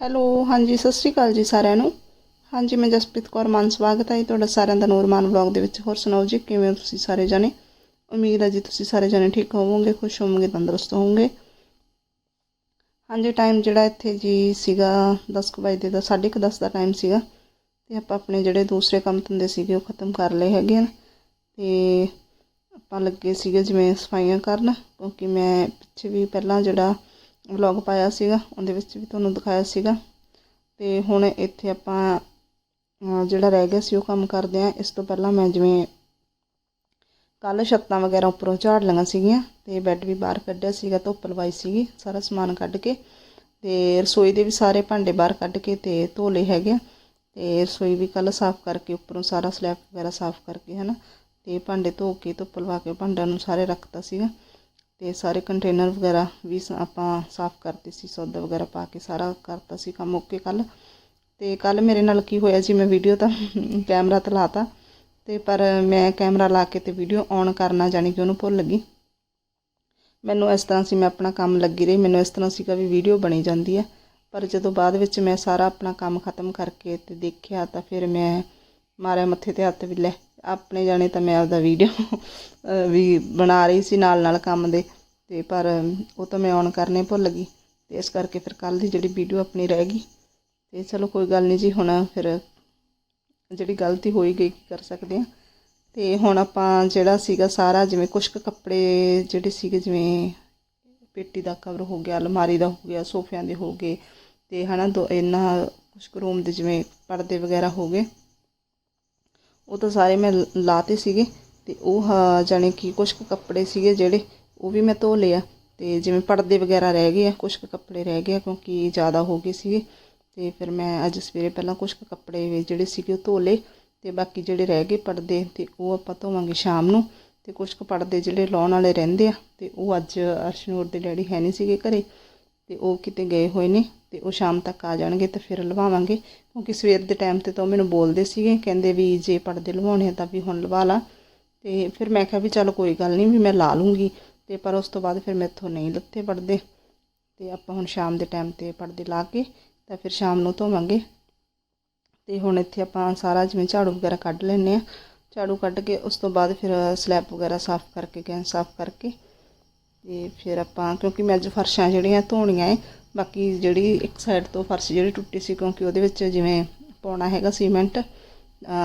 Hello, ਹਾਂਜੀ, ਸਤਿ ਸ਼੍ਰੀ ਅਕਾਲ ਜੀ ਸਾਰਿਆਂ ਨੂੰ। ਹਾਂਜੀ, ਮੈਂ ਜਸਪ੍ਰੀਤ ਕੌਰ, ਮਾਨ ਸਵਾਗਤ ਹੈ ਜੀ ਤੁਹਾਡਾ ਸਾਰਿਆਂ ਦਾ ਨੂਰਮਾਨ ਵਲੌਗ ਦੇ ਵਿੱਚ। ਹੋਰ ਸੁਣਾਓ ਜੀ, ਕਿਵੇਂ ਹੋ ਤੁਸੀਂ ਸਾਰੇ ਜਾਣੇ? ਉਮੀਦ ਹੈ ਜੀ ਤੁਸੀਂ ਸਾਰੇ ਜਾਣੇ ਠੀਕ ਹੋਵੋਗੇ, ਖੁਸ਼ ਹੋਵੋਗੇ, ਤੰਦਰੁਸਤ ਹੋਵੋਗੇ। ਹਾਂਜੀ ਟਾਈਮ ਜਿਹੜਾ ਇੱਥੇ ਜੀ ਸੀਗਾ 10 ਕੁ ਵਜੇ ਦਾ 10:30 ਦਾ ਟਾਈਮ ਸੀਗਾ। ਤੇ ਆਪਾਂ ਆਪਣੇ ਜਿਹੜੇ ਦੂਸਰੇ ਕੰਮ ਧੰਦੇ ਸੀਗੇ, ਉਹ ਖਤਮ ਕਰ ਲਏ ਹੈਗੇ ਆ। ਤੇ ਆਪਾਂ ਲੱਗੇ ਸੀਗੇ ਜਿਵੇਂ ਸਫਾਈਆਂ ਕਰਨ, ਕਿਉਂਕਿ ਮੈਂ ਪਿੱਛੇ ਵੀ ਪਹਿਲਾਂ ਜਿਹੜਾ ਵਲੌਗ ਪਾਇਆ ਸੀਗਾ, ਉਹਦੇ ਵਿੱਚ ਵੀ ਤੁਹਾਨੂੰ ਦਿਖਾਇਆ ਸੀਗਾ। ਤੇ ਹੁਣ ਇੱਥੇ ਆਪਾਂ ਜਿਹੜਾ ਰਹਿ ਗਿਆ ਸੀ ਉਹ ਕੰਮ ਕਰਦੇ ਆ ਇਸ ਤੋਂ ਪਹਿਲਾਂ ਮੈਂ ਜਿਵੇਂ ਕੱਲ ਛੱਤਾਂ ਵਗੈਰਾ ਉੱਪਰੋਂ ਝਾੜ ਲਈਆਂ ਸੀਗੀਆਂ ਤੇ ਬੈੱਡ ਵੀ ਬਾਹਰ ਕੱਢਿਆ ਸੀਗਾ, ਧੁੱਪ ਲਵਾਈ ਸੀਗੀ, ਸਾਰਾ ਸਮਾਨ ਕੱਢ ਕੇ। ਤੇ ਰਸੋਈ ਦੇ ਵੀ ਸਾਰੇ ਭਾਂਡੇ ਬਾਹਰ ਕੱਢ ਕੇ ਤੇ ਧੋ ਲਏ ਹੈਗੇ ਆ। ਤੇ ਰਸੋਈ ਵੀ ਕੱਲ ਸਾਫ਼ ਕਰਕੇ, ਉੱਪਰੋਂ ਸਾਰਾ ਸਲੈਬ ਵਗੈਰਾ ਸਾਫ਼ ਕਰਕੇ, ਹਨਾ। ਤੇ ਭਾਂਡੇ ਧੋ ਕੇ, ਧੁੱਪ ਲਵਾ ਕੇ, ਭਾਂਡਿਆਂ ਨੂੰ ਸਾਰੇ ਰੱਖਤਾ ਸੀਗਾ। ਤੇ ਸਾਰੇ ਕੰਟੇਨਰ ਵਗੈਰਾ ਵੀ ਸ- ਆਪਾਂ ਸਾਫ਼ ਕਰਤੇ ਸੀ, ਸੌਦਾ ਵਗੈਰਾ ਪਾ ਕੇ ਸਾਰਾ ਕਰਤਾ ਸੀ ਕੰਮ ਓਕੇ ਕੱਲ। ਤੇ ਕੱਲ ਮੇਰੇ ਨਾਲ ਕੀ ਹੋਇਆ ਜੀ, ਮੈਂ ਵੀਡੀਓ ਤਾਂ ਕੈਮਰਾ ਤੇ ਲਾਤਾ ਤੇ ਪਰ ਮੈਂ ਕੈਮਰਾ ਲਾ ਕੇ ਤੇ ਵੀਡੀਓ ਔਨ ਕਰਨਾ ਜਾਣੀ ਕਿ ਉਹਨੂੰ ਭੁੱਲ ਗਈ। ਮੈਨੂੰ ਇਸ ਤਰ੍ਹਾਂ ਸੀ, ਮੈਂ ਆਪਣਾ ਕੰਮ ਲੱਗੀ ਰਹੀ, ਮੈਨੂੰ ਇਸ ਤਰ੍ਹਾਂ ਸੀਗਾ ਵੀ ਵੀਡੀਓ ਬਣੀ ਜਾਂਦੀ ਹੈ। ਪਰ ਜਦੋਂ ਬਾਅਦ ਵਿੱਚ ਮੈਂ ਸਾਰਾ ਆਪਣਾ ਕੰਮ ਖਤਮ ਕਰਕੇ ਤੇ ਦੇਖਿਆ ਤਾਂ ਫਿਰ ਮੈਂ ਮਾਰਿਆ ਮੱਥੇ ਤੇ ਹੱਥ ਵੀ ਲੈ ਆਪਣੇ ਜਾਣੇ ਤਾਂ ਮੈਂ ਆਪਦਾ ਵੀਡੀਓ ਵੀ ਬਣਾ ਰਹੀ ਸੀ ਨਾਲ ਨਾਲ ਕੰਮ ਦੇ, ਤੇ ਪਰ ਉਹ ਤਾਂ ਮੈਂ ਔਨ ਕਰਨੇ ਭੁੱਲ ਗਈ, ਤੇ ਇਸ ਕਰਕੇ ਫਿਰ ਕੱਲ ਦੀ ਜਿਹੜੀ ਵੀਡੀਓ ਆਪਣੀ ਰਹਿ ਗਈ, ਤੇ ਚਲੋ ਕੋਈ ਗੱਲ ਨਹੀਂ ਜੀ, ਹੁਣ ਫਿਰ ਜਿਹੜੀ ਗਲਤੀ ਹੋਈ ਗਈ, ਕੀ ਕਰ ਸਕਦੇ ਆ। ਤੇ ਹੁਣ ਆਪਾਂ ਜਿਹੜਾ ਸੀਗਾ ਸਾਰਾ, ਜਿਵੇਂ ਕੁਛ ਕੁ ਕੱਪੜੇ ਜਿਹੜੇ ਸੀਗੇ, ਜਿਵੇਂ ਪੇਟੀ ਦਾ ਕਵਰ ਹੋ ਗਿਆ, ਅਲਮਾਰੀ ਦਾ ਹੋ ਗਿਆ, ਸੋਫਿਆਂ ਦੇ ਹੋ ਗਏ, ਤੇ ਹਨਾ, ਦੋ ਇਹਨਾਂ ਕੁਛ ਕੁ ਰੂਮ ਦੇ ਜਿਵੇਂ ਪਰਦੇ ਵਗੈਰਾ ਹੋ ਗਏ ਉਹ ਤਾਂ ਸਾਰੇ ਮੈਂ ਲਾਤੇ ਸੀਗੇ ਤੇ ਉਹ, ਹ- ਜਾਣੀ ਕਿ ਕੁਛ ਕੁ ਕੱਪੜੇ ਸੀਗੇ ਜਿਹੜੇ ਉਹ ਵੀ ਮੈਂ ਧੋ ਲਏ ਆ। ਤੇ ਜਿਵੇਂ ਪਰਦੇ ਵਗੈਰਾ ਰਹਿ ਗਏ ਆ, ਕੁਛ ਕੁ ਕੱਪੜੇ ਰਹਿ ਗਏ ਆ ਕਿਉਂਕਿ ਜ਼ਿਆਦਾ ਹੋ ਗਏ ਸੀਗੇ। ਤੇ ਫਿਰ ਮੈਂ ਅੱਜ ਸਵੇਰੇ ਪਹਿਲਾਂ ਕੁਛ ਕੁ ਕੱਪੜੇ ਵੀ ਜਿਹੜੇ ਸੀਗੇ ਉਹ ਧੋ ਲਏ ਤੇ ਬਾਕੀ ਜਿਹੜੇ ਰਹਿ ਗਏ ਪਰਦੇ ਤੇ ਉਹ ਆਪਾਂ ਧੋਵਾਂਗੇ ਸ਼ਾਮ ਨੂੰ। ਤੇ ਕੁਛ ਕੁ ਪਰਦੇ ਜਿਹੜੇ ਲਾਉਣ ਵਾਲੇ ਰਹਿੰਦੇ ਆ ਤੇ ਉਹ ਅੱਜ ਅਰਸ਼ਨੂਰ ਦੇ ਡੈਡੀ ਹੈ ਨਹੀਂ ਸੀਗੇ ਘਰੇ। ਤੇ ਉਹ ਕਿਤੇ ਗਏ ਹੋਏ ਨੇ ਤੇ ਉਹ ਸ਼ਾਮ ਤੱਕ ਆ ਜਾਣਗੇ ਤੇ ਫਿਰ ਲਵਾਵਾਂਗੇ। ਕਿਉਂਕਿ ਸਵੇਰ ਦੇ ਟਾਈਮ ਤੇ ਤਾਂ ਉਹ ਮੈਨੂੰ ਬੋਲਦੇ ਸੀਗੇ, ਕਹਿੰਦੇ ਵੀ ਜੇ ਪਰਦੇ ਲਵਾਉਣੇ ਆ ਤਾਂ ਵੀ ਹੁਣ ਲਵਾ ਲਾ। ਤੇ ਫਿਰ ਮੈਂ ਕਿਹਾ ਵੀ ਚਲ ਕੋਈ ਗੱਲ ਨਹੀਂ ਵੀ ਮੈਂ ਲਾ ਲੂੰਗੀ। ਤੇ ਪਰ ਉਸ ਤੋਂ ਬਾਅਦ ਫਿਰ ਮੈਥੋਂ ਨਹੀਂ ਲੱਥੇ ਪਰਦੇ। ਤੇ ਆਪਾਂ ਹੁਣ ਸ਼ਾਮ ਦੇ ਟਾਈਮ ਤੇ ਪਰਦੇ ਲਾ ਕੇ ਤਾਂ ਫਿਰ ਸ਼ਾਮ ਨੂੰ ਧੋਵਾਂਗੇ। ਤੇ ਹੁਣ ਇੱਥੇ ਆਪਾਂ ਸਾਰਾ ਜਿਵੇਂ ਝਾੜੂ ਵਗੈਰਾ ਕੱਢ ਲੈਂਦੇ ਆ। ਝਾੜੂ ਕੱਢ ਕੇ ਉਸ ਤੋਂ ਬਾਅਦ ਫਿਰ ਸਲੈਬ ਵਗੈਰਾ ਸਾਫ਼ ਕਰਕੇ, ਗੈਸ ਸਾਫ਼ ਕਰਕੇ ਤੇ ਫਿਰ ਆਪਾਂ, ਕਿਉਂਕਿ ਮੈਂ ਅੱਜ ਫਰਸ਼ਾਂ ਜਿਹੜੀਆਂ ਧੋਣੀਆਂ ਏ, ਬਾਕੀ ਜਿਹੜੀ ਇੱਕ ਸਾਈਡ ਤੋਂ ਫਰਸ਼ ਜਿਹੜੀ ਟੁੱਟੀ ਸੀ, ਕਿਉਂਕਿ ਉਹਦੇ ਵਿੱਚ ਜਿਵੇਂ ਪਾਉਣਾ ਹੈਗਾ ਸੀਮੈਂਟ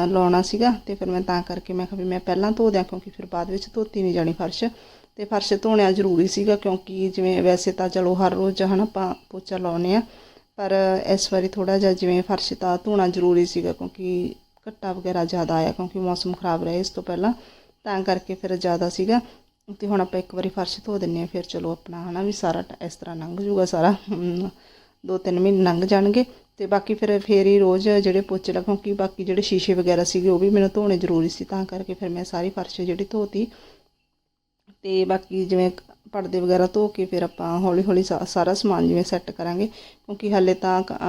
ਲਾਉਣਾ ਸੀਗਾ, ਤੇ ਫਿਰ ਮੈਂ ਤਾਂ ਕਰਕੇ ਮੈਂ ਕਿਹਾ ਵੀ ਮੈਂ ਪਹਿਲਾਂ ਧੋ ਦਿਆਂ, ਕਿਉਂਕਿ ਫਿਰ ਬਾਅਦ ਵਿੱਚ ਧੋਤੀ ਨਹੀਂ ਜਾਣੀ ਫਰਸ਼। ਤੇ ਫਰਸ਼ ਧੋਣਾ ਜ਼ਰੂਰੀ ਸੀਗਾ, ਕਿਉਂਕਿ ਜਿਵੇਂ ਵੈਸੇ ਤਾਂ ਚਲੋ ਹਰ ਰੋਜ਼ ਹਨਾ ਆਪਾਂ ਪੋਚਾ ਲਾਉਨੇ ਆ ਪਰ ਇਸ ਵਾਰੀ ਥੋੜਾ ਜਿਹਾ ਜਿਵੇਂ ਫਰਸ਼ ਤਾਂ ਧੋਣਾ ਜ਼ਰੂਰੀ ਸੀਗਾ, ਕਿਉਂਕਿ ਘੱਟਾ ਵਗੈਰਾ ਜ਼ਿਆਦਾ ਆਇਆ, ਕਿਉਂਕਿ ਮੌਸਮ ਖਰਾਬ ਰਿਹਾ ਇਸ ਤੋਂ ਪਹਿਲਾਂ, ਤਾਂ ਕਰਕੇ ਫਿਰ ਜ਼ਿਆਦਾ ਸੀਗਾ। ਤੇ ਹੁਣ ਆਪਾਂ ਇੱਕ ਵਾਰੀ ਫਰਸ਼ ਧੋ ਦਿੰਨੇ ਆ ਫਿਰ ਚਲੋ ਆਪਣਾ ਹਨਾ ਵੀ ਸਾਰਾ ਟ- ਇਸ ਤਰ੍ਹਾਂ ਲੰਘ ਜੂਗਾ ਸਾਰਾ। ਦੋ ਤਿੰਨ ਮਹੀਨੇ ਲੰਘ ਜਾਣਗੇ ਤੇ ਬਾਕੀ ਫਿਰ ਫੇਰ ਹੀ ਰੋਜ਼ ਜਿਹੜੇ ਪੋਚੇ ਲਾ ਕਿਉਂਕਿ ਬਾਕੀ ਜਿਹੜੇ ਸ਼ੀਸ਼ੇ ਵਗੈਰਾ ਸੀਗੇ ਉਹ ਵੀ ਮੈਨੂੰ ਧੋਣੇ ਜ਼ਰੂਰੀ ਸੀ, ਤਾਂ ਕਰਕੇ ਫਿਰ ਮੈਂ ਸਾਰੀ ਫਰਸ਼ ਜਿਹੜੀ ਧੋਤੀ। ਤੇ ਬਾਕੀ ਜਿਵੇਂ ਪਰਦੇ ਵਗੈਰਾ ਧੋ ਕੇ ਫਿਰ ਆਪਾਂ ਹੌਲੀ ਹੌਲੀ ਸਾ- ਸਾਰਾ ਸਮਾਨ ਜਿਵੇਂ ਸੈੱਟ ਕਰਾਂਗੇ। ਕਿਉਂਕਿ ਹਾਲੇ ਤਾਂ ਕ-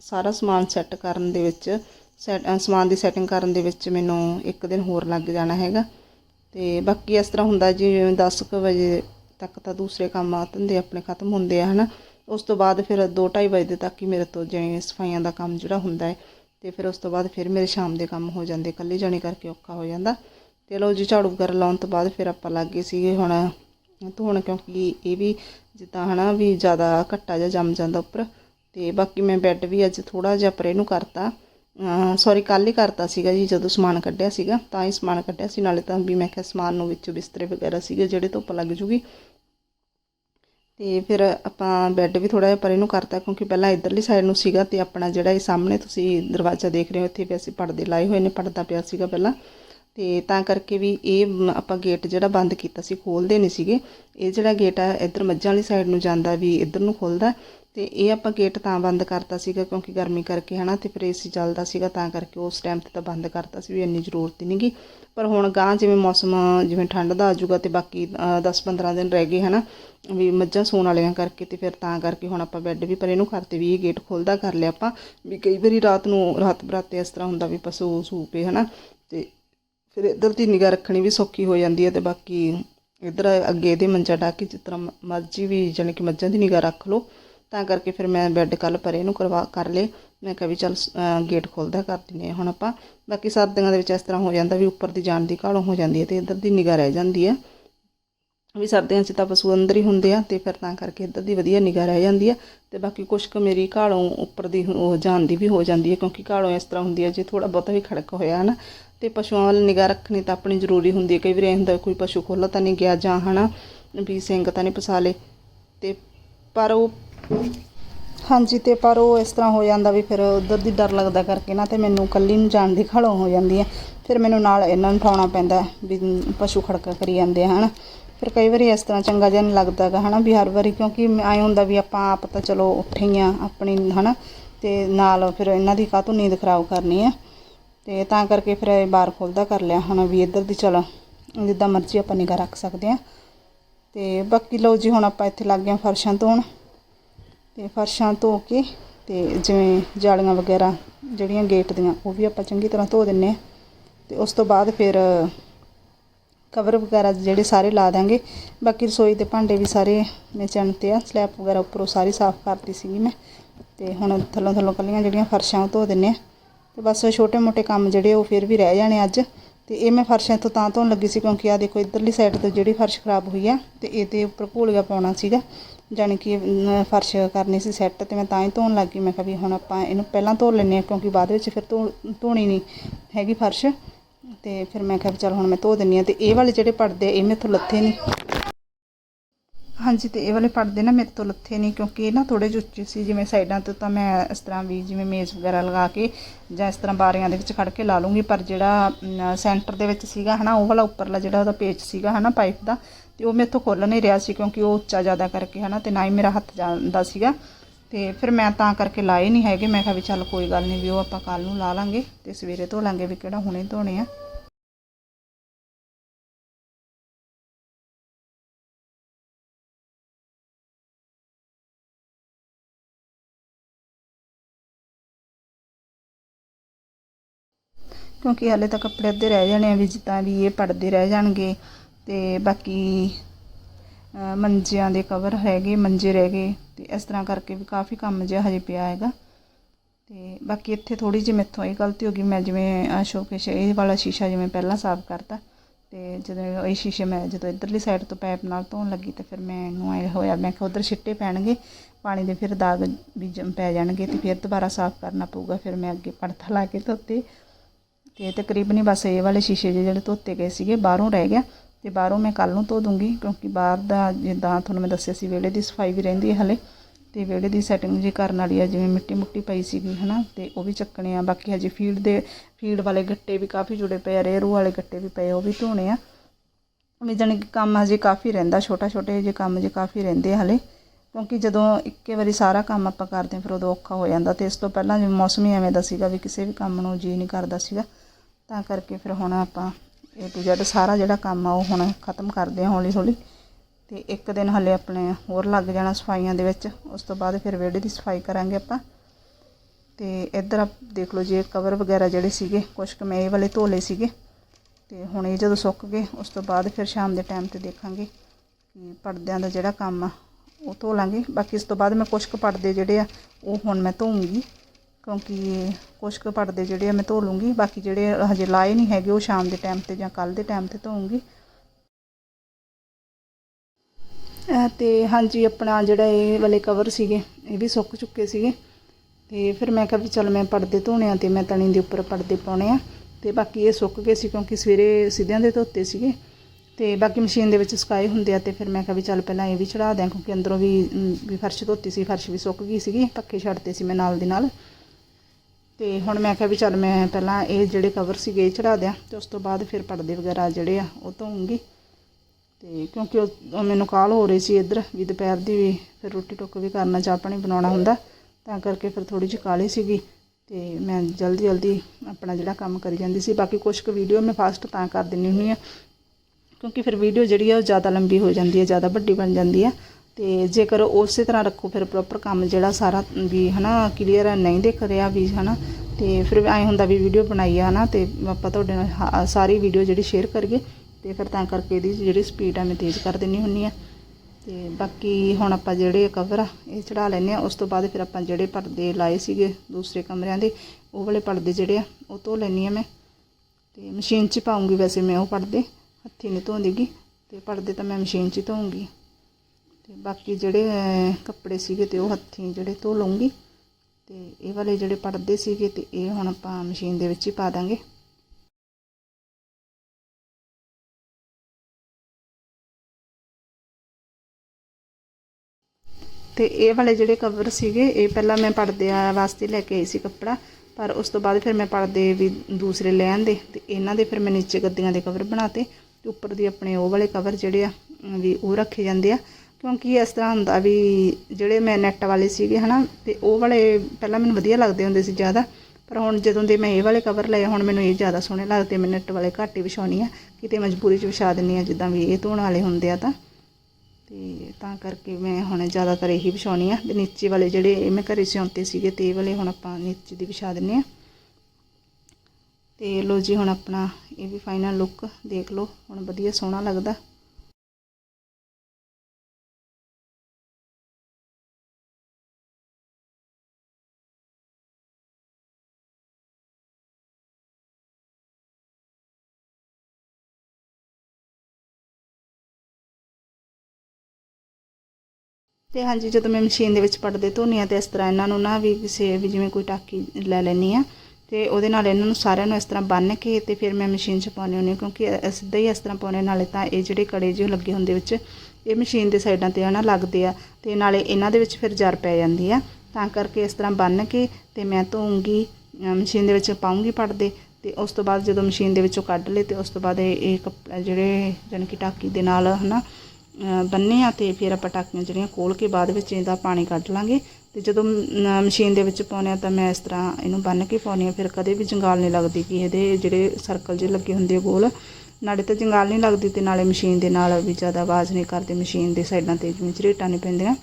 ਸਾਰਾ ਸਮਾਨ ਸੈੱਟ ਕਰਨ ਦੇ ਵਿੱਚ ਸੈਟ ਸਮਾਨ ਦੀ ਸੈਟਿੰਗ ਕਰਨ ਦੇ ਵਿੱਚ ਮੈਨੂੰ ਇੱਕ ਦਿਨ ਹੋਰ ਲੱਗ ਜਾਣਾ ਹੈਗਾ। ਤੇ ਬਾਕੀ ਇਸ ਤਰ੍ਹਾਂ ਹੁੰਦਾ ਜਿਵੇਂ 10 ਕੁ ਵਜੇ ਤੱਕ ਤਾਂ ਦੂਸਰੇ ਕੰਮ ਆ ਧੰਦੇ ਆਪਣੇ ਖਤਮ ਹੁੰਦੇ ਆ, ਹਨਾ। ਉਸ ਤੋਂ ਬਾਅਦ ਫਿਰ 2:30 ਵਜੇ ਦੇ ਤੱਕ ਹੀ ਮੇਰੇ ਤੋਂ ਜਿਵੇਂ ਸਫਾਈਆਂ ਦਾ ਕੰਮ ਜਿਹੜਾ ਹੁੰਦਾ ਹੈ, ਤੇ ਫਿਰ ਉਸ ਤੋਂ ਬਾਅਦ ਫਿਰ ਮੇਰੇ ਸ਼ਾਮ ਦੇ ਕੰਮ ਹੋ ਜਾਂਦੇ, ਇਕੱਲੇ ਜਾਣੇ ਕਰਕੇ ਔਖਾ ਹੋ ਜਾਂਦਾ। ਤੇ ਲਓ ਜੀ, ਝਾੜੂ ਵਗੈਰਾ ਲਾਉਣ ਤੋਂ ਬਾਅਦ ਫਿਰ ਆਪਾਂ ਲੱਗ ਗਏ ਸੀਗੇ ਹੁਣ ਧੋਣ, ਕਿਉਂਕਿ ਇਹ ਵੀ ਜਿੱਦਾਂ, ਹਨਾ, ਵੀ ਜ਼ਿਆਦਾ ਘੱਟਾ ਜਿਹਾ ਜੰਮ ਜਾਂਦਾ ਉੱਪਰ। ਤੇ ਬਾਕੀ ਮੈਂ ਬੈੱਡ ਵੀ ਅੱਜ ਥੋੜਾ ਜਿਹਾ ਪਰੇ ਨੂੰ ਕਰਤਾ। ਸੌਰੀ ਕੱਲ ਹੀ ਕਰਤਾ ਸੀਗਾ ਜੀ, ਜਦੋਂ ਸਮਾਨ ਕੱਢਿਆ ਸੀਗਾ, ਤਾਂ ਹੀ ਸਮਾਨ ਕੱਢਿਆ ਸੀ, ਨਾਲੇ ਤਾਂ ਵੀ ਮੈਂ ਕਿਹਾ ਸਮਾਨ ਨੂੰ ਵਿੱਚੋਂ ਬਿਸਤਰੇ ਵਗੈਰਾ ਸੀਗੇ, ਜਿਹੜੇ ਧੁੱਪ ਲੱਗ ਜੂਗੀ। ਤੇ ਫਿਰ ਆਪਾਂ ਬੈੱਡ ਵੀ ਥੋੜਾ ਜਿਹਾ ਪਰੇ ਨੂੰ ਕਰਤਾ, ਕਿਉਂਕਿ ਪਹਿਲਾਂ ਇਧਰਲੀ ਸਾਈਡ ਨੂੰ ਸੀਗਾ, ਤੇ ਆਪਣਾ ਜਿਹੜਾ ਇਹ ਸਾਹਮਣੇ ਤੁਸੀਂ ਦਰਵਾਜ਼ਾ ਦੇਖ ਰਹੇ ਹੋ, ਇੱਥੇ ਵੀ ਅਸੀਂ ਪਰਦੇ ਲਾਏ ਹੋਏ ਨੇ, ਪਰਦਾ ਪਿਆ ਸੀਗਾ ਪਹਿਲਾਂ। ਤੇ ਤਾਂ ਕਰਕੇ ਵੀ ਇਹ ਆਪਾਂ ਗੇਟ ਜਿਹੜਾ ਬੰਦ ਕੀਤਾ ਸੀ, ਖੋਲਦੇ ਨਹੀਂ ਸੀਗੇ। ਇਹ ਜਿਹੜਾ ਗੇਟ ਆ, ਇੱਧਰ ਮੱਝਾਂ ਵਾਲੀ ਸਾਈਡ ਨੂੰ ਜਾਂਦਾ ਵੀ ਇੱਧਰ ਨੂੰ ਖੁੱਲਦਾ ਤੇ ਇਹ ਆਪਾਂ ਗੇਟ ਤਾਂ ਬੰਦ ਕਰਤਾ ਸੀਗਾ ਕਿਉਂਕਿ ਗਰਮੀ ਕਰਕੇ ਹਨਾ ਤੇ ਫਿਰ ਏਸੀ ਚੱਲਦਾ ਸੀਗਾ ਤਾਂ ਕਰਕੇ ਉਸ ਟਾਈਮ ਤੇ ਤਾਂ ਬੰਦ ਕਰਤਾ ਸੀ ਵੀ ਇੰਨੀ ਜ਼ਰੂਰਤ ਹੀ ਨਹੀਂਗੀ। ਪਰ ਹੁਣ ਗਾਂ ਜਿਵੇਂ ਮੌਸਮ ਜਿਵੇਂ ਠੰਡ ਦਾ ਆਜੂਗਾ ਤੇ ਬਾਕੀ 10-15 ਦਿਨ ਰਹਿ ਗਏ ਹਨਾ, ਵੀ ਮੱਝਾਂ ਸੌਣ ਵਾਲੀਆਂ ਕਰਕੇ ਤੇ ਫਿਰ ਤਾਂ ਕਰਕੇ ਹੁਣ ਆਪਾਂ ਬੈੱਡ ਵੀ ਪਰ ਇਹਨੂੰ ਕਰਤੇ ਵੀ ਇਹ ਗੇਟ ਖੁੱਲਦਾ ਕਰ ਲਿਆ ਆਪਾਂ, ਵੀ ਕਈ ਵਾਰੀ ਰਾਤ ਨੂੰ ਰਾਤ ਬਰਾਤੇ ਇਸ ਤਰ੍ਹਾਂ ਹੁੰਦਾ ਵੀ ਪਸ਼ੂ ਸੂਪੇ ਹਨਾ ਤੇ ਫਿਰ ਇੱਧਰ ਦੀ ਨਿਗਾਹ ਰੱਖਣੀ ਵੀ ਸੌਖੀ ਹੋ ਜਾਂਦੀ ਹੈ ਤੇ ਬਾਕੀ ਇੱਧਰ ਅੱਗੇ ਇਹਦੇ ਮੰਜਾ ਢਾ ਕੇ ਜਿਸ ਤਰ੍ਹਾਂ ਮਰਜ਼ੀ ਵੀ ਜਾਣੀ ਕਿ ਮੱਝਾਂ ਦੀ ਨਿਗਾਹ ਰੱਖ ਲਓ। ਤਾਂ ਕਰਕੇ ਫਿਰ ਮੈਂ ਬੈੱਡ ਕੱਲ ਪਰੇ ਨੂੰ ਕਰਵਾ, ਕਰ ਲਏ। ਮੈਂ ਕਿਹਾ ਵੀ ਚੱਲ ਗੇਟ ਖੋਲਦਾ ਕਰ ਦਿੰਦੇ ਹਾਂ ਹੁਣ ਆਪਾਂ। ਬਾਕੀ ਸਰਦੀਆਂ ਦੇ ਵਿੱਚ ਇਸ ਤਰ੍ਹਾਂ ਹੋ ਜਾਂਦਾ ਵੀ ਉੱਪਰ ਦੀ ਜਾਣ ਦੀ ਘਾਲੋਂ ਹੋ ਜਾਂਦੀ ਹੈ ਤੇ ਇੱਧਰ ਦੀ ਨਿਗਾਹ ਰਹਿ ਜਾਂਦੀ ਹੈ। ਵੀ ਸਰਦੀਆਂ 'ਚ ਤਾਂ ਪਸ਼ੂ ਅੰਦਰ ਹੀ ਹੁੰਦੇ ਆ ਤੇ ਫਿਰ ਤਾਂ ਕਰਕੇ ਇੱਧਰ ਦੀ ਵਧੀਆ ਨਿਗਾਹ ਰਹਿ ਜਾਂਦੀ ਆ ਤੇ ਬਾਕੀ ਕੁਛ ਕੁ ਮੇਰੀ ਘਾਲੋਂ ਉੱਪਰ ਦੀ ਹੋ, ਜਾਣ ਦੀ ਵੀ ਹੋ ਜਾਂਦੀ ਹੈ ਕਿਉਂਕਿ ਘਾਲੋਂ ਇਸ ਤਰ੍ਹਾਂ ਹੁੰਦੀ ਹੈ ਜੇ ਥੋੜਾ ਬਹੁਤਾ ਵੀ ਖੜਕ ਹੋਇਆ ਹਨਾ, ਤੇ ਪਸ਼ੂਆਂ ਵੱਲ ਨਿਗਾਹ ਰੱਖਣੀ ਤਾਂ ਆਪਣੀ ਜ਼ਰੂਰੀ ਹੁੰਦੀ ਹੈ। ਕਈ ਵਾਰ ਇਹ ਹੁੰਦਾ ਕੋਈ ਪਸ਼ੂ ਖੋਲ੍ਹਾ ਤਾਂ ਨਹੀਂ ਗਿਆ ਜਾਂ ਹਨਾ ਵੀ ਸਿੰਘ ਤਾਂ ਨਹੀਂ ਪਸਾ ਲੇ ਤੇ ਪਰ ਉਹ ਹਾਂਜੀ, ਤੇ ਪਰ ਉਹ ਇਸ ਤਰ੍ਹਾਂ ਹੋ ਜਾਂਦਾ ਵੀ ਫਿਰ ਉਧਰ ਦੀ ਡਰ ਲੱਗਦਾ ਕਰਕੇ ਨਾ ਤੇ ਮੈਨੂੰ ਇਕੱਲੀ ਨੂੰ ਜਾਣ ਦੀ ਖੜੋ ਹੋ ਜਾਂਦੀ ਹੈ। ਫਿਰ ਮੈਨੂੰ ਨਾਲ ਇਹਨਾਂ ਨੂੰ ਉਠਾਉਣਾ ਪੈਂਦਾ ਵੀ ਪਸ਼ੂ ਖੜਕਾ ਕਰੀ ਜਾਂਦੇ ਆ, ਹਨਾ। ਫਿਰ ਕਈ ਵਾਰੀ ਇਸ ਤਰ੍ਹਾਂ ਚੰਗਾ ਜਿਹਾ ਨਹੀਂ ਲੱਗਦਾ ਗਾ ਹਨਾ, ਵੀ ਹਰ ਵਾਰੀ ਕਿਉਂਕਿ ਐ ਹੁੰਦਾ ਵੀ ਆਪਾਂ ਆਪ ਤਾਂ ਚਲੋ ਉੱਠੇ ਹੀ ਆ ਆਪਣੀ, ਹਨਾ। ਤੇ ਨਾਲ ਫਿਰ ਇਹਨਾਂ ਦੀ ਕਾਹਤੋਂ ਨੀਂਦ ਖਰਾਬ ਕਰਨੀ ਆ ਤੇ ਤਾਂ ਕਰਕੇ ਫਿਰ ਇਹ ਬਾਰ ਖੋਲਦਾ ਕਰ ਲਿਆ, ਹੁਣ ਵੀ ਇੱਧਰ ਦੀ ਚਲੋ, ਜਿੱਦਾਂ ਮਰਜ਼ੀ ਆਪਾਂ ਨਿਗਾਹ ਰੱਖ ਸਕਦੇ ਆ ਤੇ ਬਾਕੀ ਲਓ ਜੀ, ਹੁਣ ਆਪਾਂ ਇੱਥੇ ਲੱਗ ਗਏ ਹਾਂ ਫਰਸ਼ਾਂ ਧੋਣ ਤੇ ਫਰਸ਼ਾਂ ਧੋ ਕੇ ਤੇ ਜਿਵੇਂ ਜਾਲੀਆਂ ਵਗੈਰਾ ਜਿਹੜੀਆਂ ਗੇਟ ਦੀਆਂ, ਉਹ ਵੀ ਆਪਾਂ ਚੰਗੀ ਤਰ੍ਹਾਂ ਧੋ ਦਿੰਨੇ ਆ। ਤੇ ਉਸ ਤੋਂ ਬਾਅਦ ਫਿਰ ਕਵਰ ਵਗੈਰਾ ਜਿਹੜੇ ਸਾਰੇ ਲਾ ਦਾਂਗੇ ਬਾਕੀ ਰਸੋਈ ਦੇ ਭਾਂਡੇ ਵੀ ਸਾਰੇ ਮੈਂ ਚਣਤੇ ਆ, ਸਲੈਬ ਵਗੈਰਾ ਉੱਪਰੋਂ ਸਾਰੀ ਸਾਫ਼ ਕਰਤੀ ਸੀਗੀ ਮੈਂ। ਤੇ ਹੁਣ ਥੱਲੋਂ ਥੱਲੋਂ ਕੱਲੀਆਂ ਜਿਹੜੀਆਂ ਫਰਸ਼ਾਂ, ਉਹ ਧੋ ਦਿੰਨੇ ਆ। ਤੇ ਬਸ ਛੋਟੇ ਮੋਟੇ ਕੰਮ ਜਿਹੜੇ, ਉਹ ਫਿਰ ਵੀ ਰਹਿ ਜਾਣੇ ਅੱਜ। ਤੇ ਇਹ ਮੈਂ ਫਰਸ਼ਾਂ ਤੋਂ ਤਾਂ ਧੋਣ ਲੱਗੀ ਸੀ, ਕਿਉਂਕਿ ਆ ਦੇਖੋ ਇਧਰਲੀ ਸਾਈਡ ਤੋਂ ਜਿਹੜੀ ਫਰਸ਼ ਖਰਾਬ ਹੋਈ ਆ, ਤੇ ਇਹਦੇ ਉੱਪਰ ਘੋਲੀਆ ਪਾਉਣਾ ਸੀਗਾ। ਜਾਣੀ ਕਿ ਫਰਸ਼ ਕਰਨੀ ਸੀ ਸੈੱਟ ਅਤੇ ਮੈਂ ਤਾਂ ਹੀ ਧੋਣ ਲੱਗ। ਗਈ ਮੈਂ ਕਿਹਾ ਵੀ ਹੁਣ ਆਪਾਂ ਇਹਨੂੰ ਪਹਿਲਾਂ ਧੋ ਲੈਂਦੇ ਹਾਂ, ਕਿਉਂਕਿ ਬਾਅਦ ਵਿੱਚ ਫਿਰ ਧੋ, ਧੋਣੀ ਨਹੀਂ ਹੈਗੀ ਫਰਸ਼। ਅਤੇ ਫਿਰ ਮੈਂ ਕਿਹਾ ਵੀ ਚੱਲ ਹੁਣ ਮੈਂ ਧੋ ਦਿੰਦੀ ਹਾਂ। ਅਤੇ ਇਹ ਵਾਲੇ ਜਿਹੜੇ ਪਰਦੇ ਇਹ ਮੇਥੋਂ ਲੱਥੇ ਨਹੀਂ। ਹਾਂਜੀ, ਤੇ ਇਹ ਵਾਲੇ ਪਰਦੇ ਨਾ ਮੇਰੇ ਤੋਂ ਲੱਥੇ ਨਹੀਂ, ਕਿਉਂਕਿ ਇਹ ਨਾ ਥੋੜੇ ਜਿਹੇ ਉੱਚੇ ਸੀ, ਜਿਵੇਂ ਸਾਈਡਾਂ ਤੋਂ ਤਾਂ ਮੈਂ ਇਸ ਤਰ੍ਹਾਂ ਵੀ ਜਿਵੇਂ ਮੇਜ਼ ਵਗੈਰਾ ਲਗਾ ਕੇ ਜਾਂ ਇਸ ਤਰ੍ਹਾਂ ਬਾਰੀਆਂ ਦੇ ਵਿੱਚ ਖੜ ਕੇ ਲਾ ਲੂੰਗੀ, ਪਰ ਜਿਹੜਾ ਸੈਂਟਰ ਦੇ ਵਿੱਚ ਸੀਗਾ ਹਨਾ, ਉਹ ਵਾਲਾ ਉੱਪਰਲਾ ਜਿਹੜਾ ਉਹਦਾ ਪੇਚ ਸੀਗਾ ਹਨਾ ਪਾਈਪ ਦਾ, ਤੇ ਉਹ ਮੇਰੇ ਤੋਂ ਖੁੱਲ ਨਹੀਂ ਰਿਹਾ ਸੀ, ਕਿਉਂਕਿ ਉਹ ਉੱਚਾ ਜ਼ਿਆਦਾ ਕਰਕੇ ਹਨਾ, ਤੇ ਨਾ ਹੀ ਮੇਰਾ ਹੱਥ ਜਾਂਦਾ ਸੀਗਾ। ਤੇ ਫਿਰ ਮੈਂ ਤਾਂ ਕਰਕੇ ਲਾਏ ਨਹੀਂ ਹੈਗੇ, ਮੈਂ ਕਿਹਾ ਵੀ ਚੱਲ ਕੋਈ ਗੱਲ ਨਹੀਂ, ਵੀ ਉਹ ਆਪਾਂ ਕੱਲ ਨੂੰ ਲਾ ਲਾਂਗੇ, ਤੇ ਸਵੇਰੇ ਧੋ ਲਾਂਗੇ, ਵੀ ਕਿਹੜਾ ਹੁਣੇ ਧੋਣੇ ਆ। ਕਿਉਂਕਿ ਹਾਲੇ ਤਾਂ ਕੱਪੜੇ ਅੱਧੇ ਰਹਿ ਜਾਣੇ ਆ ਵੀ ਜਿੱਦਾਂ ਵੀ ਇਹ ਪੜਦੇ ਰਹਿ ਜਾਣਗੇ ਤੇ ਬਾਕੀ ਮੰਜਿਆਂ ਦੇ ਕਵਰ ਹੈਗੇ, ਮੰਜੇ ਰਹਿ ਗਏ ਤੇ ਇਸ ਤਰ੍ਹਾਂ ਕਰਕੇ ਵੀ ਕਾਫੀ ਕੰਮ ਜਿਹਾ ਹਜੇ ਪਿਆ ਹੈਗਾ। ਤੇ ਬਾਕੀ ਇੱਥੇ ਥੋੜੀ ਜਿਹੀ ਮੈਥੋਂ ਇਹ ਗਲਤੀ ਹੋ ਗਈ, ਮੈਂ ਜਿਵੇਂ ਸ਼ੋਕੇਸ਼ ਇਹ ਵਾਲਾ ਸ਼ੀਸ਼ਾ ਜਿਵੇਂ ਪਹਿਲਾਂ ਸਾਫ਼ ਕਰਤਾ ਤੇ ਜਦੋਂ ਇਹ ਸ਼ੀਸ਼ੇ ਮੈਂ ਜਦੋਂ ਇਧਰਲੀ ਸਾਈਡ ਤੋਂ ਪੈਪ ਨਾਲ ਧੋਣ ਲੱਗੀ ਤੇ ਫਿਰ ਮੈਨੂੰ ਐ ਹੋਇਆ, ਮੈਂ ਕਿਹਾ ਉਧਰ ਛਿੱਟੇ ਪੈਣਗੇ, ਪਾਣੀ ਦੇ ਫਿਰ ਦਾਗ ਵੀ ਜਮ ਪੈ ਜਾਣਗੇ ਤੇ ਫਿਰ ਦੁਬਾਰਾ ਸਾਫ਼ ਕਰਨਾ ਪਊਗਾ, ਫਿਰ ਮੈਂ ਅੱਗੇ ਪੜਥਾ ਲਾ ਕੇ ਧੋਤੇ ਤੇ ਤਕਰੀਬਨ ਹੀ ਬਸ ਇਹ ਵਾਲੇ ਸ਼ੀਸ਼ੇ ਜਿਹੇ ਜਿਹੜੇ ਧੋਤੇ ਗਏ ਸੀਗੇ, ਬਾਹਰੋਂ ਰਹਿ ਗਿਆ ਤੇ ਬਾਹਰੋਂ ਮੈਂ ਕੱਲ ਨੂੰ ਧੋ ਦੂੰਗੀ ਕਿਉਂਕਿ ਬਾਹਰ ਦਾ ਜਿੱਦਾਂ ਤੁਹਾਨੂੰ ਮੈਂ ਦੱਸਿਆ ਸੀ ਵਿਹੜੇ ਦੀ ਸਫ਼ਾਈ ਵੀ ਰਹਿੰਦੀ ਹੈ ਹਲੇ ਤੇ ਵਿਹੜੇ ਦੀ ਸੈਟਿੰਗ ਜੀ ਕਰਨ ਵਾਲੀ ਆ, ਜਿਵੇਂ ਮਿੱਟੀ ਮੁੱਟੀ ਪਈ ਸੀਗੀ, ਹਨਾ, ਤੇ ਉਹ ਵੀ ਚੱਕਣੇ ਆ। ਬਾਕੀ ਹਜੇ ਫੀਡ ਦੇ ਫੀਡ ਵਾਲੇ ਗੱਟੇ ਵੀ ਕਾਫੀ ਜੁੜੇ ਪਏ ਆ ਰੇਰੂ ਵਾਲੇ ਗੱਟੇ ਵੀ ਪਏ ਉਹ ਵੀ ਧੋਣੇ ਆ। ਵੀ ਜਾਣੀ ਕਿ ਕੰਮ ਹਜੇ ਕਾਫੀ ਰਹਿੰਦਾ ਛੋਟਾ ਛੋਟੇ ਜੇ ਕੰਮ ਜੇ ਕਾਫੀ ਰਹਿੰਦੇ ਆ ਹਲੇ। ਕਿਉਂਕਿ ਜਦੋਂ ਇੱਕੇ ਵਾਰੀ ਸਾਰਾ ਕੰਮ ਆਪਾਂ ਕਰਦੇ ਹਾਂ, ਫਿਰ ਉਦੋਂ ਔਖਾ ਹੋ ਜਾਂਦਾ ਤੇ ਇਸ ਤੋਂ ਪਹਿਲਾਂ ਜਿਵੇਂ ਮੌਸਮ ਹੀ ਐਵੇਂ ਦਾ ਸੀਗਾ ਵੀ ਕਿਸੇ ਵੀ ਕੰਮ ਨੂੰ ਜੀ ਨਹੀਂ ਕਰਦਾ ਸੀਗਾ। ਤਾਂ ਕਰਕੇ ਫਿਰ ਹੁਣ ਆਪਾਂ ਏ ਟੂ ਜ਼ੈਡ ਸਾਰਾ ਜਿਹੜਾ ਕੰਮ ਆ ਉਹ ਹੁਣ ਖਤਮ ਕਰਦੇ ਹਾਂ ਹੌਲੀ ਹੌਲੀ। ਤੇ ਇੱਕ ਦਿਨ ਹਲੇ ਆਪਣੇ ਹੋਰ ਲੱਗ ਜਾਣਾ ਸਫਾਈਆਂ ਦੇ ਵਿੱਚ, ਉਸ ਤੋਂ ਬਾਅਦ ਫਿਰ ਵਿਹੜੇ ਦੀ ਸਫ਼ਾਈ ਕਰਾਂਗੇ ਆਪਾਂ। ਤੇ ਇੱਧਰ ਆਪ ਦੇਖ ਲਓ ਜੀ ਕਵਰ ਵਗੈਰਾ ਜਿਹੜੇ ਸੀਗੇ, ਕੁਛ ਕੁ ਮੈਂ ਇਹ ਵਾਲੇ ਧੋ ਲਏ ਸੀਗੇ, ਤੇ ਹੁਣ ਇਹ ਜਦੋਂ ਸੁੱਕ ਗਏ, ਉਸ ਤੋਂ ਬਾਅਦ ਫਿਰ ਸ਼ਾਮ ਦੇ ਟਾਈਮ ਤੇ ਦੇਖਾਂਗੇ ਕਿ ਪਰਦਿਆਂ ਦਾ ਜਿਹੜਾ ਕੰਮ ਆ, ਉਹ ਧੋ ਲਾਂਗੇ। ਬਾਕੀ ਇਸ ਤੋਂ ਬਾਅਦ ਮੈਂ ਕੁਛ ਕੁ ਪਰਦੇ ਜਿਹੜੇ ਆ, ਉਹ ਹੁਣ ਮੈਂ ਧੋਊਂਗੀ। ਕਿਉਂਕਿ ਕੁਛ ਕੁ ਪਰਦੇ ਜਿਹੜੇ ਆ ਮੈਂ ਧੋ ਲੂੰਗੀ, ਬਾਕੀ ਜਿਹੜੇ ਹਜੇ ਲਾਏ ਨਹੀਂ ਹੈਗੇ, ਉਹ ਸ਼ਾਮ ਦੇ ਟਾਈਮ ਤੇ ਜਾਂ ਕੱਲ ਦੇ ਟਾਈਮ ਤੇ ਧੋਊਂਗੀ। ਅਹ ਤੇ ਹਾਂਜੀ, ਆਪਣਾ ਜਿਹੜਾ ਇਹ ਵਾਲੇ ਕਵਰ ਸੀਗੇ, ਇਹ ਵੀ ਸੁੱਕ ਚੁੱਕੇ ਸੀਗੇ। ਤੇ ਫਿਰ ਮੈਂ ਕਿਹਾ ਵੀ ਚਲ ਮੈਂ ਪਰਦੇ ਧੋਣੇ ਆ ਤੇ ਮੈਂ ਤਣੀ ਦੇ ਉੱਪਰ ਪਰਦੇ ਪਾਉਣੇ ਆ। ਤੇ ਬਾਕੀ ਇਹ ਸੁੱਕ ਗਏ ਸੀ ਕਿਉਂਕਿ ਸਵੇਰੇ ਸਿੱਧਿਆਂ ਦੇ ਧੋਤੇ ਸੀਗੇ। ਤੇ ਬਾਕੀ ਮਸ਼ੀਨ ਦੇ ਵਿੱਚ ਸੁਕਾਏ ਹੁੰਦੇ ਆ ਤੇ ਫਿਰ ਮੈਂ ਕਿਹਾ ਵੀ ਚੱਲ ਪਹਿਲਾਂ ਇਹ ਵੀ ਚੜਾ ਦਿਆਂ, ਕਿਉਂਕਿ ਅੰਦਰੋਂ ਵੀ ਵੀ ਫਰਸ਼ ਧੋਤੀ ਸੀ, ਫਰਸ਼ ਵੀ ਸੁੱਕ ਗਈ ਸੀਗੀ, ਪੱਖੇ ਛੱਡਤੇ ਸੀ ਮੈਂ ਨਾਲ ਦੀ ਨਾਲ। ਤੇ ਹੁਣ ਮੈਂ ਕਿਹਾ ਵੀ ਚੱਲ ਮੈਂ ਪਹਿਲਾਂ ਇਹ ਜਿਹੜੇ ਕਵਰ ਸੀਗੇ ਇਹ ਚੜਾ ਦਿਆਂ ਤੇ ਉਸ ਤੋਂ ਬਾਅਦ ਫਿਰ ਪਰਦੇ ਵਗੈਰਾ ਜਿਹੜੇ ਆ ਉਹ ਧੋਊਂਗੀ। ਤੇ ਕਿਉਂਕਿ ਉਹ ਮੈਨੂੰ ਕਾਲ ਹੋ ਰਹੀ ਸੀ ਇੱਧਰ ਵੀ ਦੁਪਹਿਰ ਦੀ ਵੀ ਫਿਰ ਰੋਟੀ ਟੁੱਕ ਵੀ ਕਰਨਾ ਚਾਹ ਪਾਣੀ ਬਣਾਉਣਾ ਹੁੰਦਾ, ਤਾਂ ਕਰਕੇ ਫਿਰ ਥੋੜੀ ਜਿਹੀ ਕਾਲੀ ਸੀਗੀ। ਤੇ ਮੈਂ ਜਲਦੀ ਜਲਦੀ ਆਪਣਾ ਜਿਹੜਾ ਕੰਮ ਕਰੀ ਜਾਂਦੀ ਸੀ, ਬਾਕੀ ਕੁਝ ਕੁ ਵੀਡੀਓ ਮੈਂ ਫਾਸਟ ਤਾਂ ਕਰ ਦਿੰਦੀ ਹੁੰਦੀ ਆ, ਕਿਉਂਕਿ ਫਿਰ ਵੀਡੀਓ ਜਿਹੜੀ ਆ ਉਹ ਜ਼ਿਆਦਾ ਲੰਬੀ ਹੋ ਜਾਂਦੀ ਹੈ ਜ਼ਿਆਦਾ ਵੱਡੀ ਬਣ ਜਾਂਦੀ ਆ। ਤੇ ਜੇਕਰ ਉਸੇ ਤਰ੍ਹਾਂ ਰੱਖੋ ਫਿਰ ਪ੍ਰੋਪਰ ਕੰਮ ਜਿਹੜਾ ਸਾਰਾ ਵੀ ਹਨਾ ਕਲੀਅਰ ਨਹੀਂ ਦਿਖ ਰਿਹਾ ਵੀ ਹਨਾ, ਤੇ ਫਿਰ ਐਂ ਹੁੰਦਾ ਵੀ ਵੀਡੀਓ ਬਣਾਈ ਆ ਹਨਾ, ਤੇ ਆਪਾਂ ਤੁਹਾਡੇ ਨਾਲ ਹਾ- ਸਾਰੀ ਵੀਡੀਓ ਜਿਹੜੀ ਸ਼ੇਅਰ ਕਰੀਏ, ਤੇ ਫਿਰ ਤਾਂ ਕਰਕੇ ਇਹਦੀ ਜਿਹੜੀ ਸਪੀਡ ਆ ਮੈਂ ਤੇਜ਼ ਕਰ ਦਿੰਨੀ ਹੁੰਨੀ ਆ। ਤੇ ਬਾਕੀ ਹੁਣ ਆਪਾਂ ਜਿਹੜੇ ਕਵਰ ਆ, ਇਹ ਚੜਾ ਲੈਨੇ ਆ, ਉਸ ਤੋਂ ਬਾਅਦ ਫਿਰ ਆਪਾਂ ਜਿਹੜੇ ਪਰਦੇ ਲਾਏ ਸੀਗੇ ਦੂਸਰੇ ਕਮਰਿਆਂ ਦੇ, ਉਹ ਵਾਲੇ ਪਰਦੇ ਜਿਹੜੇ ਆ, ਉਹ ਧੋ ਲੈਣੀ ਆ ਮੈਂ। ਤੇ ਮਸ਼ੀਨ 'ਚ ਹੀ ਪਾਉਂਗੀ ਵੈਸੇ ਮੈਂ ਉਹ ਪਰਦੇ, ਹੱਥੀਂ ਨਹੀਂ ਧੋਂਦੀਗੀ, ਤੇ ਪਰਦੇ ਤਾਂ ਮੈਂ ਮਸ਼ੀਨ 'ਚ ਹੀ ਧੋਉਂਗੀ ਤੇ ਬਾਕੀ ਜਿਹੜੇ ਕੱਪੜੇ ਸੀਗੇ ਤੇ ਉਹ ਹੱਥੀਂ ਜਿਹੜੇ ਧੋ ਲਵਾਂਗੀ ਤੇ ਇਹ ਵਾਲੇ ਜਿਹੜੇ ਪਰਦੇ ਸੀਗੇ ਤੇ ਇਹ ਹੁਣ ਆਪਾਂ ਮਸ਼ੀਨ ਦੇ ਵਿੱਚ ਹੀ ਪਾ ਦਾਂਗੇ। ਤੇ ਇਹ ਵਾਲੇ ਜਿਹੜੇ ਕਵਰ ਸੀਗੇ, ਇਹ ਪਹਿਲਾਂ ਮੈਂ ਪਰਦਿਆਂ ਵਾਸਤੇ ਲੈ ਕੇ ਆਈ ਸੀ ਕੱਪੜਾ, ਪਰ ਉਸ ਤੋਂ ਬਾਅਦ ਫਿਰ ਮੈਂ ਪਰਦੇ ਵੀ ਦੂਸਰੇ ਲੈ ਆਂਦੇ। ਤੇ ਇਹਨਾਂ ਦੇ ਫਿਰ ਮੈਂ ਨੀਚੇ ਗੱਦੀਆਂ ਦੇ ਕਵਰ ਬਣਾਤੇ ਤੇ ਉੱਪਰ ਦੀ ਆਪਣੇ ਉਹ ਵਾਲੇ ਕਵਰ ਜਿਹੜੇ ਆ ਵੀ ਉਹ ਰੱਖੇ ਜਾਂਦੇ ਆ। ਕਿਉਂਕਿ ਇਸ ਤਰ੍ਹਾਂ ਹੁੰਦਾ ਵੀ ਜਿਹੜੇ ਮੈਂ ਨੈਟ ਵਾਲੇ ਸੀਗੇ ਹਨਾ, ਤੇ ਉਹ ਵਾਲੇ ਪਹਿਲਾਂ ਮੈਨੂੰ ਵਧੀਆ ਲੱਗਦੇ ਹੁੰਦੇ ਸੀ ਜ਼ਿਆਦਾ, ਪਰ ਹੁਣ ਜਦੋਂ ਦੇ ਮੈਂ ਇਹ ਵਾਲੇ ਕਵਰ ਲਏ, ਹੁਣ ਮੈਨੂੰ ਇਹ ਜ਼ਿਆਦਾ ਸੋਹਣੇ ਲੱਗਦੇ, ਮੈਂ ਨੈਟ ਵਾਲੇ ਘੱਟ ਹੀ ਵਿਛਾਉਣੀ ਆ, ਕਿਤੇ ਮਜਬੂਰੀ 'ਚ ਵਿਛਾ ਦਿੰਨੀ ਆ, ਜਿੱਦਾਂ ਵੀ ਇਹ ਧੋਣ ਵਾਲੇ ਹੁੰਦੇ ਆ ਤਾਂ। ਤੇ ਤਾਂ ਕਰਕੇ ਮੈਂ ਹੁਣ ਜ਼ਿਆਦਾਤਰ ਇਹੀ ਵਿਛਾਉਣੀ ਆ, ਤੇ ਨੀਚੇ ਵਾਲੇ ਜਿਹੜੇ ਇਹ ਮੈਂ ਘਰੇ ਸਿਉਂਤੇ ਸੀਗੇ, ਤੇ ਇਹ ਵਾਲੇ ਹੁਣ ਆਪਾਂ ਨੀਚੇ ਦੀ ਵਿਛਾ ਦਿੰਨੇ ਆ। ਤੇ ਲੋ ਜੀ, ਹੁਣ ਆਪਣਾ ਇਹ ਵੀ ਫਾਈਨਲ ਲੁੱਕ ਦੇਖ ਲਓ, ਹੁਣ ਵਧੀਆ ਸੋਹਣਾ ਲੱਗਦਾ। ਤੇ ਹਾਂਜੀ ਜਦੋਂ ਮੈਂ ਮਸ਼ੀਨ ਦੇ ਵਿੱਚ ਪੜਦੇ ਧੋਨੀ ਆ ਤੇ ਇਸ ਤਰ੍ਹਾਂ ਇਹਨਾਂ ਨੂੰ ਨਾ ਵੀ ਕਿਸੇ ਵੀ ਜਿਵੇਂ ਕੋਈ ਟਾਕੀ ਲੈ ਲੈਣੀ ਆ ਤੇ ਉਹਦੇ ਨਾਲ ਇਹਨਾਂ ਨੂੰ ਸਾਰਿਆਂ ਨੂੰ ਇਸ ਤਰ੍ਹਾਂ ਬੰਨ ਕੇ ਤੇ ਫਿਰ ਮੈਂ ਮਸ਼ੀਨ 'ਚ ਪਾਉਣੀ ਹੁੰਦੀ ਹਾਂ ਕਿਉਂਕਿ ਸਿੱਧਾ ਹੀ ਇਸ ਤਰ੍ਹਾਂ ਪਾਉਣੇ ਨਾਲੇ ਤਾਂ ਇਹ ਜਿਹੜੇ ਕੜੇ ਜਿਹੇ ਲੱਗੇ ਹੁੰਦੇ ਵਿੱਚ ਇਹ ਮਸ਼ੀਨ ਦੇ ਸਾਈਡਾਂ ਤੇ ਹਨਾ ਲੱਗਦੇ ਆ ਤੇ ਨਾਲੇ ਇਹਨਾਂ ਦੇ ਵਿੱਚ ਫਿਰ ਜਰ ਪੈ ਜਾਂਦੀ ਆ। ਤਾਂ ਕਰਕੇ ਇਸ ਤਰ੍ਹਾਂ ਬੰਨ ਕੇ ਤੇ ਮੈਂ ਧੋਉਂਗੀ ਮਸ਼ੀਨ ਦੇ ਵਿੱਚ ਪਾਉਂਗੀ ਪੜਦੇ ਤੇ ਉਸ ਤੋਂ ਬਾਅਦ ਜਦੋਂ ਮਸ਼ੀਨ ਦੇ ਵਿੱਚੋਂ ਕੱਢ ਲਏ ਤੇ ਉਸ ਤੋਂ ਬਾਅਦ ਇਹ ਇਹ ਕੱਪੜਾ ਜਿਹੜੇ ਜਾਣੀ ਕਿ ਟਾਕੀ ਦੇ ਨਾਲ ਹਨਾ ਅ, ਬੰਨੇ ਆ ਤੇ ਫਿਰ ਆਪਾਂ ਟਾਕੀਆਂ ਜਿਹੜੀਆਂ ਖੋਲ ਕੇ ਬਾਅਦ ਵਿੱਚ ਇਹਦਾ ਪਾਣੀ ਕੱਢ ਲਾਂਗੇ। ਤੇ ਜਦੋਂ ਮਸ਼ੀਨ ਦੇ ਵਿੱਚ ਪਾਉਂਦੇ ਆ ਤਾਂ ਮੈਂ ਇਸ ਤਰ੍ਹਾਂ ਇਹਨੂੰ ਬੰਨ ਕੇ ਪਾਉਂਦੀ ਆ ਫਿਰ ਕਦੇ ਵੀ ਜੰਗਾਲ ਨਹੀਂ ਲੱਗਦੀ ਕਿ ਇਹਦੇ ਜਿਹੜੇ ਸਰਕਲ ਜਿਹੇ ਲੱਗੇ ਹੁੰਦੇ ਆ ਗੋਲ, ਨਾਲੇ ਤਾਂ ਜੰਗਾਲ ਨਹੀਂ ਲੱਗਦੀ ਤੇ ਨਾਲੇ ਮਸ਼ੀਨ ਦੇ ਨਾਲ ਵੀ ਜ਼ਿਆਦਾ ਆਵਾਜ਼ ਨਹੀਂ ਕਰਦੀ, ਮਸ਼ੀਨ ਦੇ ਸਾਈਡਾਂ ਤੇ ਜਿਵੇਂ ਝਰੀਟਾਂ ਨਹੀਂ ਪੈਂਦੀਆਂ।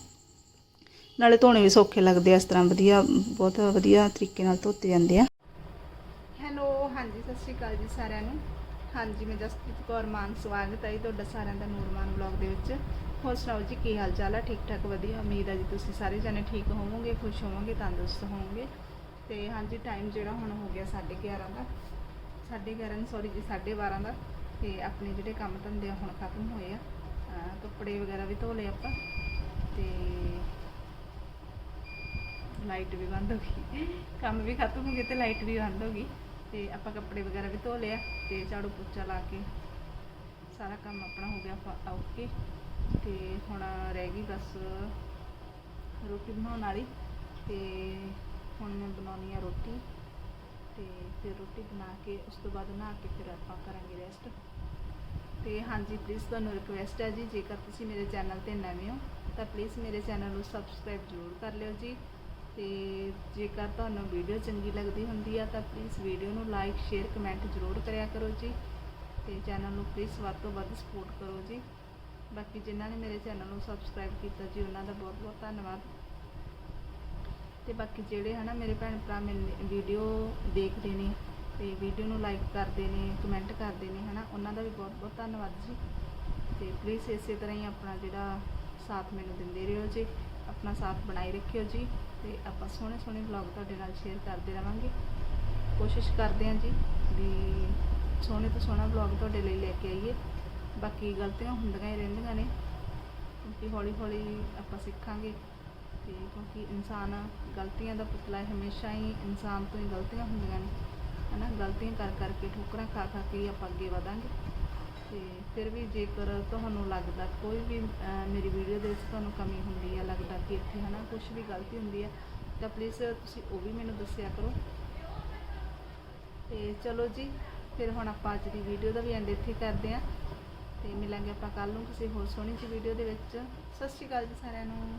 ਨਾਲੇ ਧੋਣੇ ਵੀ ਸੌਖੇ ਲੱਗਦੇ ਆ, ਇਸ ਤਰ੍ਹਾਂ ਵਧੀਆ, ਬਹੁਤ ਵਧੀਆ ਤਰੀਕੇ ਨਾਲ ਧੋਤੇ ਜਾਂਦੇ ਆ। ਹੈਲੋ, ਹਾਂਜੀ, ਸਤਿ ਸ਼੍ਰੀ ਅਕਾਲ ਜੀ ਸਾਰਿਆਂ ਨੂੰ। ਹਾਂਜੀ, ਮੈਂ ਜਸਪ੍ਰੀਤ ਕੌਰ ਮਾਨ, ਸਵਾਗਤ ਹੈ ਜੀ ਤੁਹਾਡਾ ਸਾਰਿਆਂ ਦਾ ਨੂਰਮਾਨ ਵਲੌਗ ਦੇ ਵਿੱਚ। ਹੋਰ ਸੁਣਾਓ ਜੀ, ਕੀ ਹਾਲ ਚਾਲ ਹੈ ਠੀਕ ਠਾਕ ਵਧੀਆ? ਉਮੀਦ ਹੈ ਜੀ ਤੁਸੀਂ ਸਾਰੇ ਜਣੇ ਠੀਕ ਹੋਵੋਗੇ, ਖੁਸ਼ ਹੋਵੋਗੇ, ਤੰਦਰੁਸਤ ਹੋਵੋਗੇ। ਤੇ ਹਾਂਜੀ ਟਾਈਮ ਜਿਹੜਾ ਹੁਣ ਹੋ ਗਿਆ 11:30 ਦਾ। 11:30 ਸੌਰੀ ਜੀ 12:30 ਦਾ। ਤੇ ਆਪਣੇ ਜਿਹੜੇ ਕੰਮ ਧੰਦੇ ਆ, ਹੁਣ ਖਤਮ ਹੋਏ ਆ। ਕੱਪੜੇ ਵਗੈਰਾ ਵੀ ਧੋ ਲਏ ਆਪਾਂ। ਤੇ ਲਾਈਟ ਵੀ ਬੰਦ ਹੋ ਗਈ। ਕੰਮ ਵੀ ਖਤਮ ਹੋ ਗਏ ਤੇ ਲਾਈਟ ਵੀ ਬੰਦ ਹੋ ਗਈ। ਤੇ ਆਪਾਂ ਕੱਪੜੇ ਵਗੈਰਾ ਵੀ ਧੋ ਲਿਆ ਤੇ ਝਾੜੂ ਪੋਚਾ ਲਾ ਕੇ ਸਾਰਾ ਕੰਮ ਆਪਣਾ ਹੋ ਗਿਆ ਓਕੇ ਤੇ ਹੁਣ ਰਹਿ ਗਈ ਬਸ ਰੋਟੀ ਬਣਾਉਣ ਵਾਲੀ ਤੇ ਹੁਣ ਮੈਂ ਬਣਾਉਣੀ ਆ ਰੋਟੀ ਤੇ ਫਿਰ ਰੋਟੀ ਬਣਾ ਕੇ ਉਸ ਤੋਂ ਬਾਅਦ ਨਹਾ ਕੇ ਫਿਰ ਆਪਾਂ ਕਰਾਂਗੇ ਰੈਸਟ ਤੇ ਹਾਂਜੀ ਪਲੀਜ਼ ਤੁਹਾਨੂੰ ਰਿਕੁਐਸਟ ਹੈ ਜੀ, ਜੇਕਰ ਤੁਸੀਂ ਮੇਰੇ ਚੈਨਲ ਤੇ ਨਵੇਂ ਹੋ ਤਾਂ ਪਲੀਜ਼ ਮੇਰੇ ਚੈਨਲ ਨੂੰ ਸਬਸਕ੍ਰਾਈਬ ਜ਼ਰੂਰ ਕਰ ਲਿਓ ਜੀ। ਤੇ ਜੇਕਰ ਤੁਹਾਨੂੰ ਵੀਡੀਓ ਚੰਗੀ ਲੱਗਦੀ ਹੁੰਦੀ ਆ ਤਾਂ ਪਲੀਜ਼ ਵੀਡੀਓ ਨੂੰ ਲਾਈਕ ਸ਼ੇਅਰ ਕਮੈਂਟ ਜ਼ਰੂਰ ਕਰਿਆ ਕਰੋ ਜੀ। ਤੇ ਚੈਨਲ ਨੂੰ ਪਲੀਜ਼ ਵੱਧ ਤੋਂ ਵੱਧ ਸਪੋਰਟ ਕਰੋ ਜੀ। ਬਾਕੀ ਜਿਨ੍ਹਾਂ ਨੇ ਮੇਰੇ ਚੈਨਲ ਨੂੰ ਸਬਸਕ੍ਰਾਈਬ ਕੀਤਾ ਜੀ, ਉਹਨਾਂ ਦਾ ਬਹੁਤ ਬਹੁਤ ਧੰਨਵਾਦ। ਤੇ ਬਾਕੀ ਜਿਹੜੇ ਹਨਾ ਮੇਰੇ ਭੈਣ ਭਰਾ ਮੇਰੇ ਵੀਡੀਓ ਦੇਖਦੇ ਨੇ ਤੇ ਵੀਡੀਓ ਨੂੰ ਲਾਈਕ ਕਰਦੇ ਨੇ ਕਮੈਂਟ ਕਰਦੇ ਨੇ ਹਨਾ, ਉਹਨਾਂ ਦਾ ਵੀ ਬਹੁਤ ਬਹੁਤ ਧੰਨਵਾਦ ਜੀ। ਤੇ ਪਲੀਜ਼ ਇਸੇ ਤਰ੍ਹਾਂ ਹੀ ਆਪਣਾ ਜਿਹੜਾ ਸਾਥ ਮੈਨੂੰ ਦਿੰਦੇ ਰਹੋ ਜੀ, ਆਪਣਾ ਸਾਥ ਬਣਾਈ ਰੱਖਿਓ ਜੀ। ਤੇ ਆਪਾਂ ਸੋਹਣੇ ਸੋਹਣੇ ਵਲੌਗ ਤੁਹਾਡੇ ਨਾਲ ਸ਼ੇਅਰ ਕਰਦੇ ਰਵਾਂਗੇ। ਕੋਸ਼ਿਸ਼ ਕਰਦੇ ਹਾਂ ਜੀ ਵੀ ਸੋਹਣੇ ਤੋਂ ਸੋਹਣਾ ਵਲੌਗ ਤੁਹਾਡੇ ਲਈ ਲੈ ਕੇ ਆਈਏ। ਬਾਕੀ ਗਲਤੀਆਂ ਹੁੰਦੀਆਂ ਹੀ ਰਹਿੰਦੀਆਂ ਨੇ, ਕਿਉਂਕਿ ਹੌਲੀ ਹੌਲੀ ਆਪਾਂ ਸਿੱਖਾਂਗੇ। ਤੇ ਕਿਉਂਕਿ ਇਨਸਾਨ ਗਲਤੀਆਂ ਦਾ ਪੁਤਲਾ ਹੈ ਹਮੇਸ਼ਾ ਹੀ ਇਨਸਾਨ ਤੋਂ ਹੀ ਗਲਤੀਆਂ ਹੁੰਦੀਆਂ ਨੇ। ਹਨਾ, ਗਲਤੀਆਂ ਕਰ ਕਰਕੇ ਠੋਕਰਾਂ ਖਾ ਖਾ ਕੇ ਹੀ ਆਪਾਂ ਅੱਗੇ ਵਧਾਂਗੇ। ਤੇ ਫਿਰ ਵੀ ਜੇਕਰ ਤੁਹਾਨੂੰ ਲੱਗਦਾ ਕੋਈ ਵੀ ਮੇਰੀ ਵੀਡੀਓ ਦੇ ਵਿੱਚ ਤੁਹਾਨੂੰ ਕਮੀ ਹੁੰਦੀ ਹੈ, ਲੱਗਦਾ ਕਿ ਇੱਥੇ ਹਨਾ ਕੁਝ ਵੀ ਗਲਤੀ ਹੁੰਦੀ ਹੈ, ਤਾਂ ਪਲੀਜ਼ ਤੁਸੀਂ ਉਹ ਵੀ ਮੈਨੂੰ ਦੱਸਿਆ ਕਰੋ। ਤੇ ਚਲੋ ਜੀ, ਫਿਰ ਹੁਣ ਆਪਾਂ ਅੱਜ ਦੀ ਵੀਡੀਓ ਦਾ ਵੀ ਐਂਡ ਇੱਥੇ ਕਰਦੇ ਹਾਂ। ਤੇ ਮਿਲਾਂਗੇ ਆਪਾਂ ਕੱਲ ਨੂੰ ਕਿਸੇ ਹੋਰ ਸੋਹਣੀ ਜਿਹੀ ਵੀਡੀਓ ਦੇ ਵਿੱਚ। ਸਤਿ ਸ਼੍ਰੀ ਅਕਾਲ ਜੀ ਸਾਰਿਆਂ ਨੂੰ।